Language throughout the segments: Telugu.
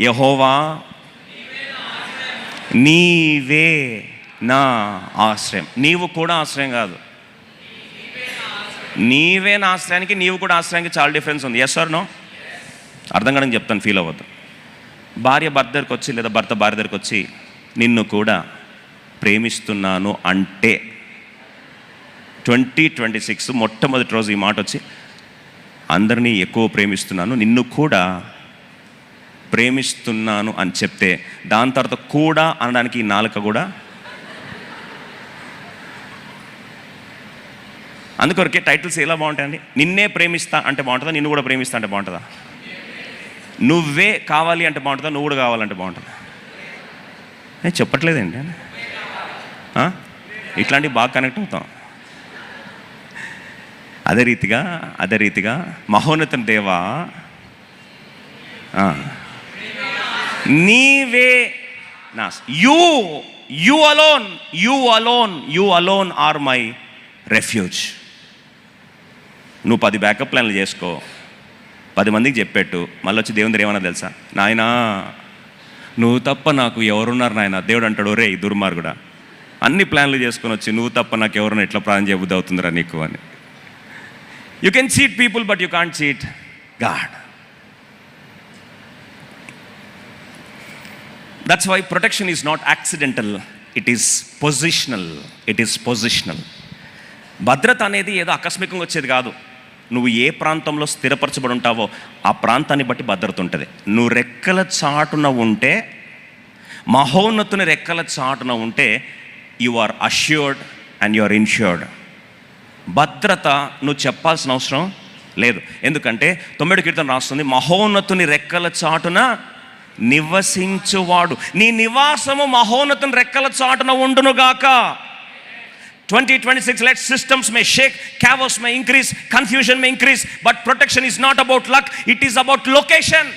యహోవా నీవే నా ఆశ్రయం. నీవు కూడా ఆశ్రయం కాదు. నీవే నా ఆశ్రయానికి నీవు కూడా ఆశ్రయానికి చాలా డిఫరెన్స్ ఉంది. ఎస్ సార్ నో అర్థం కాదని చెప్తాను ఫీల్ అవ్వద్దు. భార్య భర్త దగ్గరికి వచ్చి లేదా భర్త భార్య దగ్గరికి వచ్చి నిన్ను కూడా ప్రేమిస్తున్నాను అంటే ట్వంటీ ట్వంటీ సిక్స్ మొట్టమొదటి రోజు ఈ మాట వచ్చి అందరినీ ఎక్కువ ప్రేమిస్తున్నాను నిన్ను కూడా ప్రేమిస్తున్నాను అని చెప్తే దాని తర్వాత కూడా అనడానికి నాలుక కూడా? అందుకొరకే టైటిల్స్ ఎలా బాగుంటాయండి? నిన్నే ప్రేమిస్తా అంటే బాగుంటుందా? నిన్ను కూడా ప్రేమిస్తా అంటే బాగుంటుందా? నువ్వే కావాలి అంటే బాగుంటుందా? నువ్వు కూడా కావాలంటే బాగుంటుందా? నేను చెప్పట్లేదండి. ఇట్లాంటివి బాగా కనెక్ట్ అవుతాం. అదే రీతిగా అదే రీతిగా మహోన్నత దేవా ఆ, నీవే నా you you alone you alone you alone are my refuge. నువ్వు పది బ్యాకప్ ప్లాన్లు చేసుకో. పది మందికి చెప్పెట్టు. మళ్ళీ వచ్చి దేవుని దగ్గర ఏమన్నా తెలుసా? నాయనా నువ్వు తప్ప నాకు ఎవరున్నారు నాయన? దేవుడు అంటాడు రే దుర్మార్గుడా. అన్ని ప్లాన్లు చేసుకొని వచ్చి నువ్వు తప్ప నాకు ఎవరున్నా ఎట్లా ప్రాణం చేయబుద్ధి అవుతుందిరా నీకు అని. You can cheat people but you can't cheat God that's why protection is not accidental it is positional it is positional భద్రత అనేది ఏదో ఆకస్మికంగా వచ్చేది కాదు. నువ్వు ఏ ప్రాంతంలో స్థిరపరచబడి ఉంటావో ఆ ప్రాంతాన్ని బట్టి భద్రత ఉంటుంది. నువ్వు రెక్కల చాటున ఉంటే మహోన్నతుని రెక్కల చాటున ఉంటే you are assured and you are insured భద్రత నువ్వు చెప్పాల్సిన అవసరం లేదు. ఎందుకంటే తొమ్మిది కీర్తన రాస్తుంది మహోన్నతుని రెక్కల చాటున నివసించువాడు. నీ నివాసము మహోన్నతం రెక్కల చాటున ఉండునుగాక. Twenty twenty six let systems may shake chaos may increase confusion may increase but protection is not about luck it is about location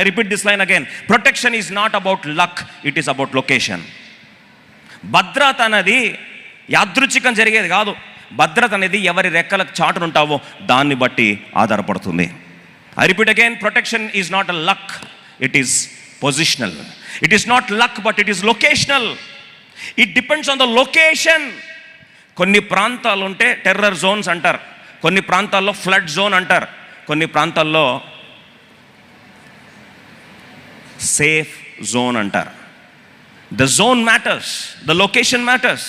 I repeat this line again protection is not about luck it is about location భద్రత అనేది యాదృచ్ఛికం జరిగేది కాదు. భద్రత అనేది ఎవరి రెక్కలకు చాటునుంటావో దాన్ని బట్టి ఆధారపడుతుంది. I repeat again protection is not a luck it is positional it is not luck but it is locational it depends on the location కొన్ని ప్రాంతాలు ఉంటే టెర్రర్ జోన్స్ అంటారు. కొన్ని ప్రాంతాల్లో ఫ్లడ్ జోన్ అంటారు. కొన్ని ప్రాంతాల్లో సేఫ్ జోన్ అంటారు. The zone matters the location matters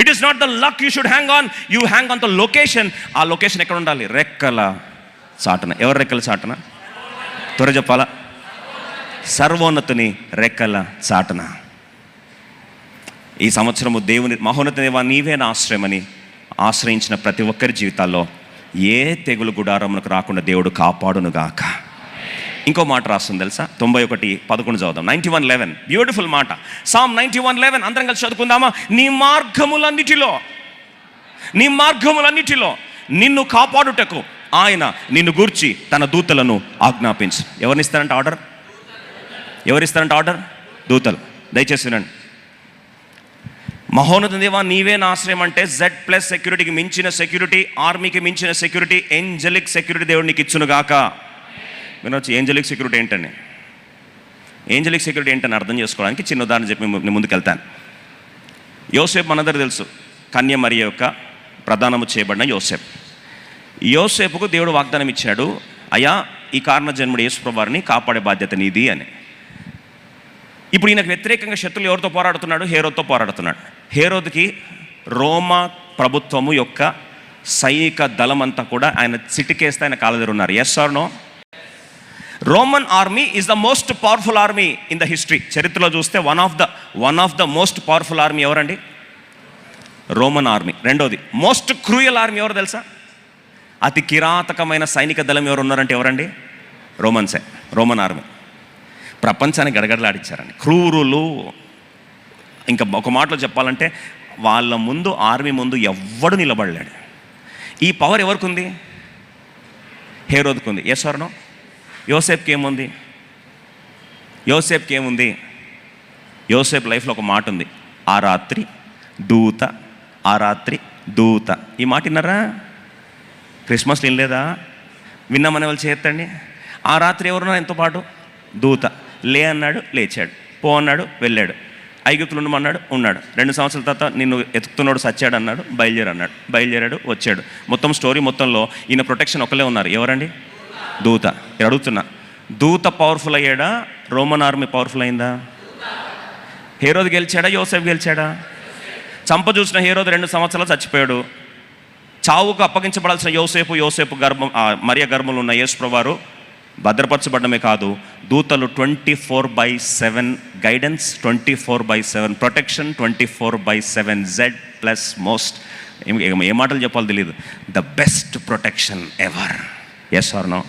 it is not the luck you should hang on you hang on the location ఆ లొకేషన్ ఎక్కడ ఉండాలి? రెక్కల చాటున. ఎవరి రెక్కల చాటున? త్వర చెప్పాలా? సర్వోన్నతుని రెక్కల చాటన. ఈ సంవత్సరము దేవుని మహోన్నత దేవా నీవే నా ఆశ్రయమని ఆశ్రయించిన ప్రతి ఒక్కరి జీవితాల్లో ఏ తెగులు గుడారమునకు రాకుండా దేవుడు కాపాడునుగాక. ఇంకో మాట రాస్తుంది తెలుసా? తొంభై ఒకటి పదకొండు చదువుదాం. Ninety one eleven. బ్యూటిఫుల్ మాట. Psalm ninety one eleven. అందరం కలిసి చదువుకుందామా? నీ మార్గములన్నిటిలో నీ మార్గములన్నిటిలో నిన్ను కాపాడుటకు ఆయన నిన్ను గూర్చి తన దూతలను ఆజ్ఞాపించు. ఎవరినిస్తారంట ఆర్డర్? ఎవరిస్తారంటే ఆర్డర్? దూతలు. దయచేసి వినండి. మహోన్నత దేవా నీవే నా ఆశ్రయం అంటే జెడ్ ప్లస్ సెక్యూరిటీకి మించిన సెక్యూరిటీ ఆర్మీకి మించిన సెక్యూరిటీ ఏంజలిక్ సెక్యూరిటీ దేవుడు నీకు ఇచ్చును గాక. వినొచ్చు ఏంజలిక్ సెక్యూరిటీ ఏంటని? ఏంజలిక్ సెక్యూరిటీ ఏంటని అర్థం చేసుకోవడానికి చిన్న ఉదాహరణ చెప్పి నేను ముందుకు వెళ్తాను. యోసేపు మనందరూ తెలుసు కన్య మరి యొక్క ప్రధానము చేయబడిన యోసేపు. యోసేపుకు దేవుడు వాగ్దానం ఇచ్చాడు అయా ఈ కారణ జన్ముడు యేసుప్రభు వారిని కాపాడే బాధ్యత నీది అని. ఇప్పుడు ఈయనకు వ్యతిరేకంగా శత్రులు ఎవరితో పోరాడుతున్నాడు? హేరోద్తో పోరాడుతున్నాడు. హేరోద్కి రోమా ప్రభుత్వము యొక్క సైనిక దళం అంతా కూడా ఆయన చిటికేస్తే ఆయన కాళ్ళ దగ్గర ఉన్నారు. Yes or no Roman army is the most powerful army in the history చరిత్రలో చూస్తే one of the one of the most powerful army ఎవరండి? రోమన్ ఆర్మీ రెండోది మోస్ట్ క్రూయల్ ఆర్మీ ఎవరు తెలుసా? అతి కిరాతకమైన సైనిక దళం ఎవరు ఉన్నారంటే ఎవరండి? రోమన్సే రోమన్ ఆర్మీ ప్రపంచాన్ని గడగడలాడించారండి క్రూరులు ఇంకా ఒక మాటలో చెప్పాలంటే వాళ్ళ ముందు ఆర్మీ ముందు ఎవ్వడు నిలబడలేడు. ఈ పవర్ ఎవరికి ఉంది హేరోద్కు ఉంది ఏ స్వర్ణం? యోసేఫ్కి ఏముంది? యోసేఫ్కి ఏముంది? యోసేఫ్ లైఫ్లో ఒక మాట ఉంది ఆ రాత్రి దూత ఆ రాత్రి దూత. ఈ మాట విన్నారా? క్రిస్మస్ వినలేదా విన్నామనే వాళ్ళు చేస్తండి ఆ రాత్రి ఎవరున్నారు? ఎంతో పాటు దూత. లే అన్నాడు లేచాడు. పో అన్నాడు వెళ్ళాడు. ఐగుప్తులు ఉండమన్నాడు ఉన్నాడు. రెండు సంవత్సరాల తర్వాత నిన్ను ఎతుకుతున్నాడు సచ్చాడు అన్నాడు బయలుదేరు అన్నాడు. బయలుదేరాడు వచ్చాడు. మొత్తం స్టోరీ మొత్తంలో ఈయన ప్రొటెక్షన్ ఒకలే ఉన్నారు. ఎవరండి? దూత. ఇక్కడ అడుగుతున్నా. దూత పవర్ఫుల్ అయ్యాడా? రోమన్ ఆర్మీ పవర్ఫుల్ అయిందా? హీరోది గెలిచాడా? యోసేఫ్ గెలిచాడా? చంప చూసిన హీరోది రెండు సంవత్సరాలు చచ్చిపోయాడు. చావుకు అప్పగించబడాల్సిన యోసేపు యోసేపు గర్భం మరియ గర్భంలో ఉన్న యేసుప్రవారు భద్రపరచబడమే కాదు దూతలు twenty four by seven guidance twenty four by seven protection twenty four by seven Z plus most ఏ మాటలు చెప్పాలో తెలియదు the best protection ever yes or no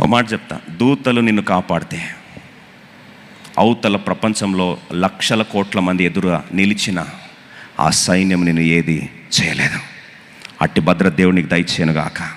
ఓ మాట చెప్తా. దూతలు నిన్ను కాపాడితే అవతల ప్రపంచంలో లక్షల కోట్ల మంది ఎదురుగా నిలిచిన ఆ సైన్యం నేను ఏది చేయలేదు. అట్టి భద్ర దేవునికి దయచేయనుగాక